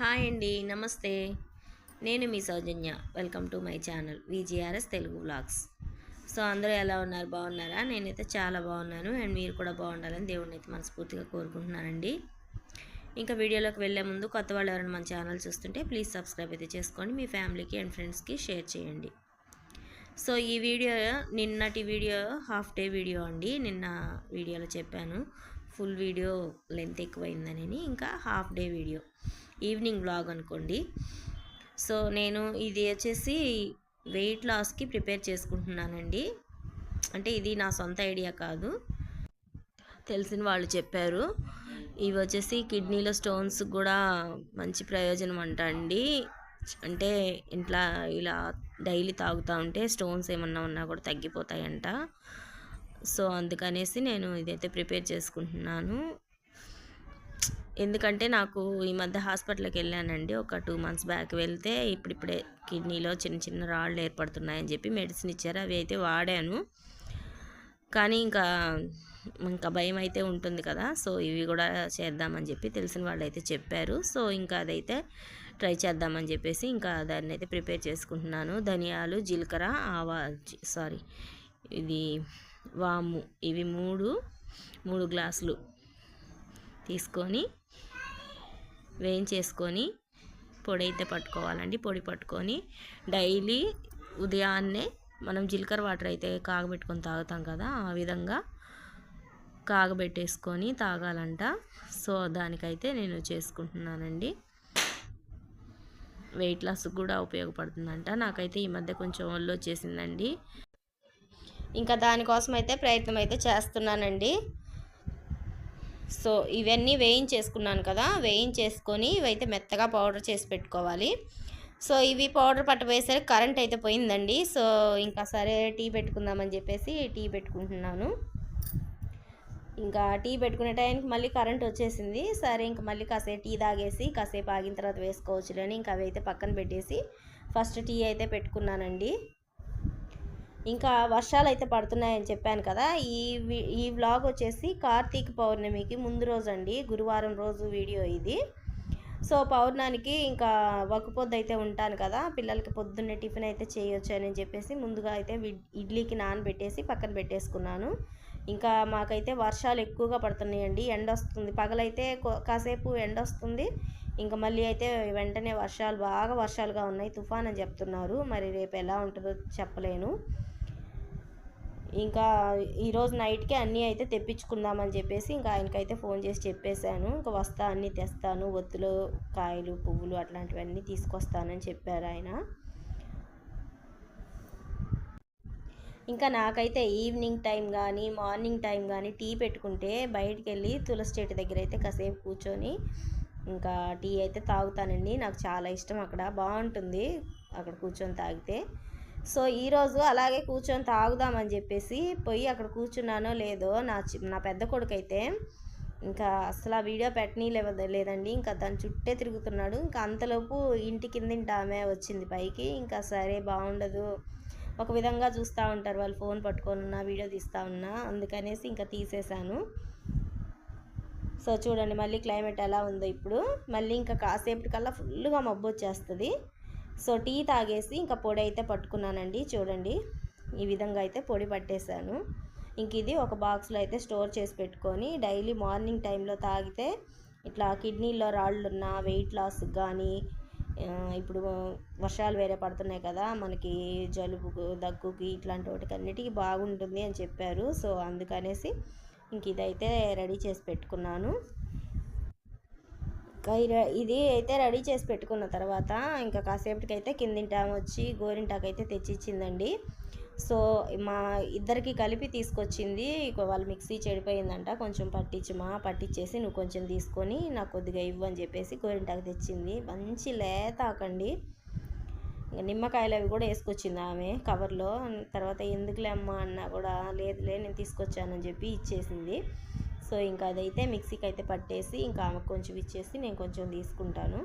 Hi అండి నమస్తే. నేను మీ Soujanya. Welcome to my channel VGRS Telugu vlogs. So అందరూ ఎలా ఉన్నారు? బాగున్నారా? నేనైతే చాలా బాగున్నాను. అండ్ మీరు కూడా బాగుండాలని దేవుడిని అయితే మనస్ఫూర్తిగా కోరుకుంటున్నానండి. ఇంకా వీడియోలోకి వెళ్ళే ముందు కొత్త వాళ్ళు ఎవరైనా మన ఛానల్ చూస్తుంటే ప్లీజ్ సబ్స్క్రైబ్ అయితే చేసుకోండి. మీ ఫ్యామిలీకి అండ్ ఫ్రెండ్స్కి షేర్ చేయండి. సో ఈ వీడియో నిన్నటి వీడియో హాఫ్ డే వీడియో అండి. నిన్న వీడియోలో చెప్పాను. ఫుల్ వీడియో లెంత్ ఎక్కువైందని ఇంకా half day video. Evening blog అనుకోండి. సో నేను ఇది వచ్చేసి వెయిట్ లాస్కి ప్రిపేర్ చేసుకుంటున్నానండి. అంటే ఇది నా సొంత ఐడియా కాదు. తెలిసిన వాళ్ళు చెప్పారు. ఇవి వచ్చేసి కిడ్నీలో స్టోన్స్ కూడా మంచి ప్రయోజనం అంట అండి. అంటే ఇంట్లో ఇలా డైలీ తాగుతూ ఉంటే స్టోన్స్ ఏమన్నా ఉన్నా కూడా తగ్గిపోతాయంట. సో అందుకనేసి నేను ఇదైతే ప్రిపేర్ చేసుకుంటున్నాను. ఎందుకంటే నాకు ఈ మధ్య హాస్పిటల్కి వెళ్ళానండి. ఒక టూ మంత్స్ బ్యాక్ వెళ్తే ఇప్పుడిప్పుడే కిడ్నీలో చిన్న చిన్న రాళ్ళు ఏర్పడుతున్నాయని చెప్పి మెడిసిన్ ఇచ్చారు. అవి అయితే వాడాను. కానీ ఇంకా ఇంకా భయం అయితే ఉంటుంది కదా. సో ఇవి కూడా చేద్దామని చెప్పి తెలిసిన వాళ్ళు అయితే చెప్పారు. సో ఇంకా అదైతే ట్రై చేద్దామని చెప్పేసి ఇంకా దాన్ని అయితే ప్రిపేర్ చేసుకుంటున్నాను. ధనియాలు జీలకర్ర ఆవా సారీ ఇది వాము. ఇవి మూడు మూడు గ్లాసులు తీసుకొని వేయించేసుకొని పొడి అయితే పట్టుకోవాలండి. పొడి పట్టుకొని డైలీ ఉదయాన్నే మనం జీలకర్ర వాటర్ అయితే కాగబెట్టుకొని తాగుతాం కదా ఆ విధంగా కాగబెట్టేసుకొని తాగాలంట. సో దానికైతే నేను చేసుకుంటున్నానండి. వెయిట్ లాస్ కూడా ఉపయోగపడుతుందంట. నాకైతే ఈ మధ్య కొంచెం ఒళ్ళు వచ్చేసిందండి. ఇంకా దానికోసం అయితే ప్రయత్నం అయితే చేస్తున్నానండి. సో ఇవన్నీ వేయించేసుకున్నాను కదా వేయించేసుకొని ఇవైతే మెత్తగా పౌడర్ చేసి పెట్టుకోవాలి. సో ఇవి పౌడర్ పట్టబోయేసరికి కరెంట్ అయితే పోయిందండి. సో ఇంకా సరే టీ పెట్టుకుందామని చెప్పేసి టీ పెట్టుకుంటున్నాను. ఇంకా టీ పెట్టుకునే టైంకి మళ్ళీ కరెంట్ వచ్చేసింది. సరే ఇంకా మళ్ళీ కాసేపు టీ తాగేసి కాసేపు ఆగిన తర్వాత వేసుకోవచ్చులేని ఇంకా అవి అయితే పక్కన పెట్టేసి ఫస్ట్ టీ అయితే పెట్టుకున్నానండి. ఇంకా వర్షాలు అయితే పడుతున్నాయని చెప్పాను కదా ఈ ఈ వ్లాగ్ వచ్చేసి కార్తీక పౌర్ణమికి ముందు రోజు అండి గురువారం రోజు వీడియో ఇది. సో పౌర్ణానికి ఇంకా పొద్దు అయితే ఉంటాను కదా పిల్లలకి పొద్దున్నే టిఫిన్ అయితే చేయొచ్చు అని చెప్పేసి ముందుగా అయితే ఇడ్లీకి నానబెట్టేసి పక్కన పెట్టేసుకున్నాను. ఇంకా మాకైతే వర్షాలు ఎక్కువగా పడుతున్నాయండి ఎండ వస్తుంది పగలైతే కాసేపు ఎండ వస్తుంది ఇంకా మళ్ళీ అయితే వెంటనే వర్షాలు బాగా వర్షాలుగా ఉన్నాయి తుఫాన్ అని చెప్తున్నారు మరి రేపు ఎలా ఉంటుందో చెప్పలేను. ఇంకా ఈరోజు నైట్కి అన్నీ అయితే తెప్పించుకుందామని చెప్పేసి ఇంకా ఆయనకైతే ఫోన్ చేసి చెప్పేశాను. ఇంకా వస్తా అన్నీ తెస్తాను. ఒత్తులు కాయలు పువ్వులు అట్లాంటివన్నీ తీసుకొస్తానని చెప్పారు ఆయన. ఇంకా నాకైతే ఈవినింగ్ టైం కానీ మార్నింగ్ టైం కానీ టీ పెట్టుకుంటే బయటికి వెళ్ళి తులసి చెట్టు దగ్గర అయితే కాసేపు కూర్చొని ఇంకా టీ అయితే తాగుతానండి. నాకు చాలా ఇష్టం అక్కడ. బాగుంటుంది అక్కడ కూర్చొని తాగితే. సో ఈరోజు అలాగే కూర్చొని తాగుదామని చెప్పేసి పోయి అక్కడ కూర్చున్నానో లేదో నా నా పెద్ద కొడుకు అయితే ఇంకా అసలు ఆ వీడియో పెట్టనీ లేదండి. ఇంకా దాని చుట్టే తిరుగుతున్నాడు. ఇంకా అంతలోపు ఇంటి కిందింటి ఆమె వచ్చింది పైకి. ఇంకా సరే బాగుండదు. ఒక విధంగా చూస్తూ ఉంటారు. వాళ్ళు ఫోన్ పట్టుకొని ఉన్నా వీడియో తీస్తూ ఉన్నా అందుకనేసి ఇంకా తీసేశాను. సో చూడండి మళ్ళీ క్లైమేట్ ఎలా ఉందో ఇప్పుడు. మళ్ళీ ఇంకా కాసేపటికల్లా ఫుల్గా మబ్బు వచ్చేస్తుంది సో టీ తాగేసి ఇంకా పొడి అయితే పట్టుకున్నానండి చూడండి. ఈ విధంగా అయితే పొడి పట్టేశాను. ఇంక ఇది ఒక బాక్స్లో అయితే స్టోర్ చేసి పెట్టుకొని డైలీ మార్నింగ్ టైంలో తాగితే ఇట్లా కిడ్నీలో రాళ్ళున్న వెయిట్ లాస్ కానీ ఇప్పుడు వర్షాలు వేరే పడుతున్నాయి కదా మనకి జలుబుకు దగ్గుకి ఇట్లాంటి వాటికి అన్నిటికీ బాగుంటుంది అని చెప్పారు. సో అందుకనేసి ఇంక ఇదైతే రెడీ చేసి పెట్టుకున్నాను. ఇది అయితే రెడీ చేసి పెట్టుకున్న తర్వాత ఇంకా కాసేపటికైతే కిందింటాము వచ్చి గోరింటాకైతే తెచ్చిచ్చిందండి. సో మా ఇద్దరికి కలిపి తీసుకొచ్చింది. వాళ్ళు మిక్సీ చెడిపోయిందంట. కొంచెం పట్టించమా పట్టించేసి నువ్వు కొంచెం తీసుకొని నాకు కొద్దిగా ఇవ్వు అని చెప్పేసి గోరింటాకు తెచ్చింది. మంచి లేతాకండి. ఇంకా నిమ్మకాయలు అవి కూడా వేసుకొచ్చింది ఆమె కవర్లో. తర్వాత ఎందుకులే అమ్మ అన్నా కూడా లేదులే నేను తీసుకొచ్చానని చెప్పి ఇచ్చేసింది. సో ఇంకా అదైతే మిక్సీకి అయితే పట్టేసి ఇంకా ఆమెకు కొంచెం ఇచ్చేసి నేను కొంచెం తీసుకుంటాను.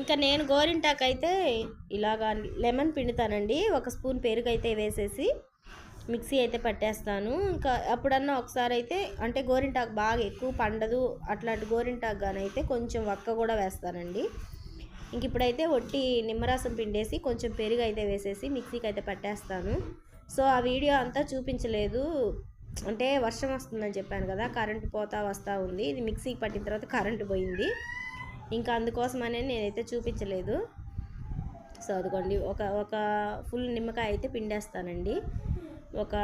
ఇంకా నేను గోరింటాకు అయితే ఇలాగా లెమన్ పిండుతానండి. ఒక స్పూన్ పెరుగు అయితే వేసేసి మిక్సీ అయితే పట్టేస్తాను. ఇంకా అప్పుడన్నా ఒకసారి అయితే అంటే గోరింటాకు బాగా ఎక్కువ పండదు అట్లాంటి గోరింటాకు కానీ అయితే కొంచెం వక్క కూడా వేస్తానండి. ఇంక ఇప్పుడైతే ఒట్టి నిమ్మరసం పిండేసి కొంచెం పెరుగు అయితే వేసేసి మిక్సీకి అయితే పట్టేస్తాను. సో ఆ వీడియో అంతా చూపించలేదు. అంటే వర్షం వస్తుందని చెప్పాను కదా కరెంటు పోతా వస్తూ ఉంది. ఇది మిక్సీకి పట్టిన తర్వాత కరెంటు పోయింది. ఇంకా అందుకోసమనే నేనైతే చూపించలేదు. సో అదిగోండి ఒక ఒక ఫుల్ నిమ్మకాయ అయితే పిండేస్తానండి. ఒక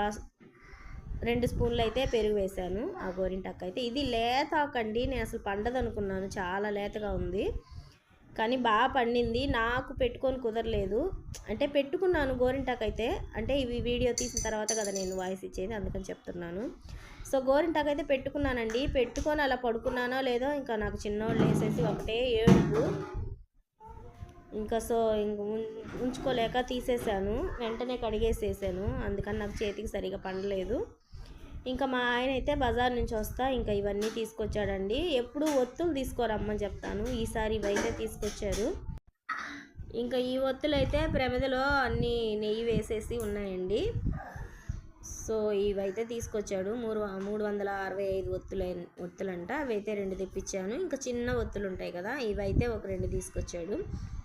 రెండు స్పూన్లు అయితే పెరుగు వేశాను. ఆ గోరింటాకు అయితే. ఇది లేత ఆకండి నేను అసలు పండదు అనుకున్నాను చాలా లేతగా ఉంది. కానీ బాగా పండింది. నాకు పెట్టుకొని కుదరలేదు. అంటే పెట్టుకున్నాను గోరింటాకైతే. అయితే అంటే ఇవి వీడియో తీసిన తర్వాత కదా నేను వాయిస్ ఇచ్చేది అందుకని చెప్తున్నాను. సో గోరింటాకు అయితే పెట్టుకున్నానండి. పెట్టుకొని అలా పడుకున్నానో లేదో ఇంకా నాకు చిన్నోళ్ళు వేసేసి ఒకటే ఏడుపు. ఇంకా సో ఇంక ఉంచుకోలేక తీసేసాను. వెంటనే కడిగేసేసాను. అందుకని నాకు చేతికి సరిగా పండలేదు. ఇంకా మా ఆయన అయితే బజార్ నుంచి వస్తా ఇంకా ఇవన్నీ తీసుకొచ్చాడండి. ఎప్పుడు ఒత్తులు తీసుకోరమ్మని చెప్తాను. ఈసారి ఇవైతే తీసుకొచ్చారు. ఇంకా ఈ ఒత్తులు అయితే ప్రమిదలో అన్నీ నెయ్యి వేసేసి ఉన్నాయండి. సో ఇవైతే తీసుకొచ్చాడు. మూడు మూడు వందల అరవై ఐదు ఒత్తులు ఒత్తులంట. అవైతే రెండు తెప్పించాను. ఇంకా చిన్న ఒత్తులు ఉంటాయి కదా ఇవైతే ఒక రెండు తీసుకొచ్చాడు.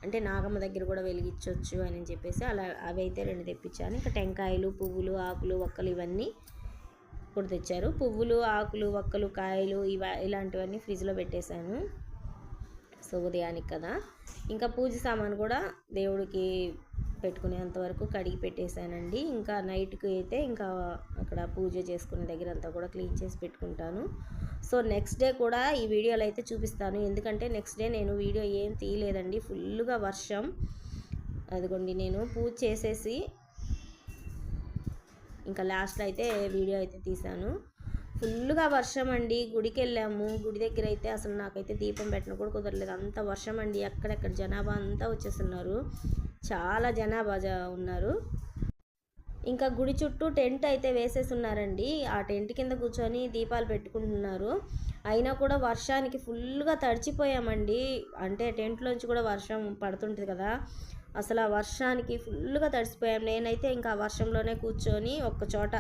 అంటే నాగమ్మ దగ్గర కూడా వెలిగించవచ్చు అని చెప్పేసి అలా అవైతే రెండు తెప్పించాను. ఇంకా టెంకాయలు పువ్వులు ఆకులు ఒక్కలు ఇవన్నీ కూడా తెచ్చారు. పువ్వులు ఆకులు వక్కలు కాయలు ఇవ ఇలాంటివన్నీ ఫ్రిడ్జ్లో పెట్టేశాను. సో ఉదయానికి కదా. ఇంకా పూజ సామాన్ కూడా దేవుడికి పెట్టుకునేంత వరకు కడిగి పెట్టేశానండి. ఇంకా నైట్కి అయితే ఇంకా అక్కడ పూజ చేసుకునే దగ్గర అంతా కూడా క్లీన్ చేసి పెట్టుకుంటాను. సో నెక్స్ట్ డే కూడా ఈ వీడియోలో అయితే చూపిస్తాను. ఎందుకంటే నెక్స్ట్ డే నేను వీడియో ఏం తీయలేదండి. ఫుల్గా వర్షం. అదిగోండి నేను పూజ చేసేసి ఇంకా లాస్ట్లో అయితే వీడియో అయితే తీశాను. ఫుల్గా వర్షం అండి గుడికి వెళ్ళాము గుడి దగ్గర అయితే అసలు నాకైతే దీపం పెట్టడం కూడా కుదరలేదు. అంత వర్షం అండి ఎక్కడెక్కడ జనాభా అంతా వచ్చేస్తున్నారు. చాలా జనాభా ఉన్నారు. ఇంకా గుడి చుట్టూ టెంట్ అయితే వేసేసి ఉన్నారండి ఆ టెంట్ కింద కూర్చొని దీపాలు పెట్టుకుంటున్నారు. అయినా కూడా వర్షానికి ఫుల్గా తడిచిపోయామండి. అంటే టెంట్లోంచి కూడా వర్షం పడుతుంటుంది కదా. అసలు ఆ వర్షానికి ఫుల్గా తడిసిపోయాం. నేనైతే ఇంకా వర్షంలోనే కూర్చొని ఒక్క చోట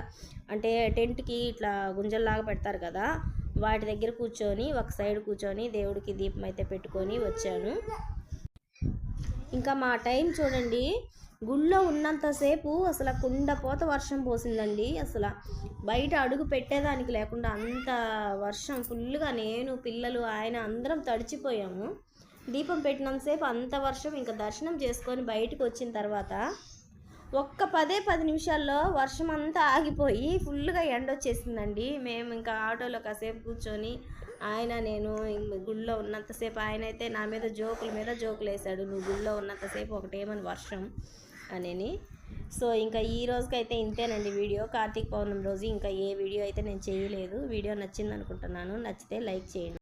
అంటే టెంట్కి ఇట్లా గుంజల్లాగా పెడతారు కదా వాటి దగ్గర కూర్చొని ఒక సైడ్ కూర్చొని దేవుడికి దీపం అయితే పెట్టుకొని వచ్చాను. ఇంకా మా టైం చూడండి గుళ్ళో ఉన్నంతసేపు అసలు కుండపోత వర్షం పోసిందండి. అసలు బయట అడుగు పెట్టేదానికి లేకుండా అంత వర్షం ఫుల్గా నేను పిల్లలు ఆయన అందరం తడిచిపోయాము. దీపం పెట్టినంతసేపు అంత వర్షం ఇంకా దర్శనం చేసుకొని బయటకు వచ్చిన తర్వాత ఒక్క పదే పది నిమిషాల్లో వర్షం అంతా ఆగిపోయి ఫుల్గా ఎండ వచ్చేసిందండి. మేము ఇంకా ఆటోలో కాసేపు కూర్చొని ఆయన నేను గుళ్ళో ఉన్నంతసేపు ఆయన అయితే నా మీద జోకుల మీద జోకులు వేసాడు నువ్వు గుళ్ళో ఉన్నంతసేపు ఒకటేమని వర్షం అని సో ఇంకా ఈ రోజుకైతే ఇంతేనండి వీడియో. కార్తీక పౌర్ణమి రోజు ఇంకా ఏ వీడియో అయితే నేను చేయలేదు. వీడియో నచ్చింది అనుకుంటున్నాను నచ్చితే లైక్ చేయండి.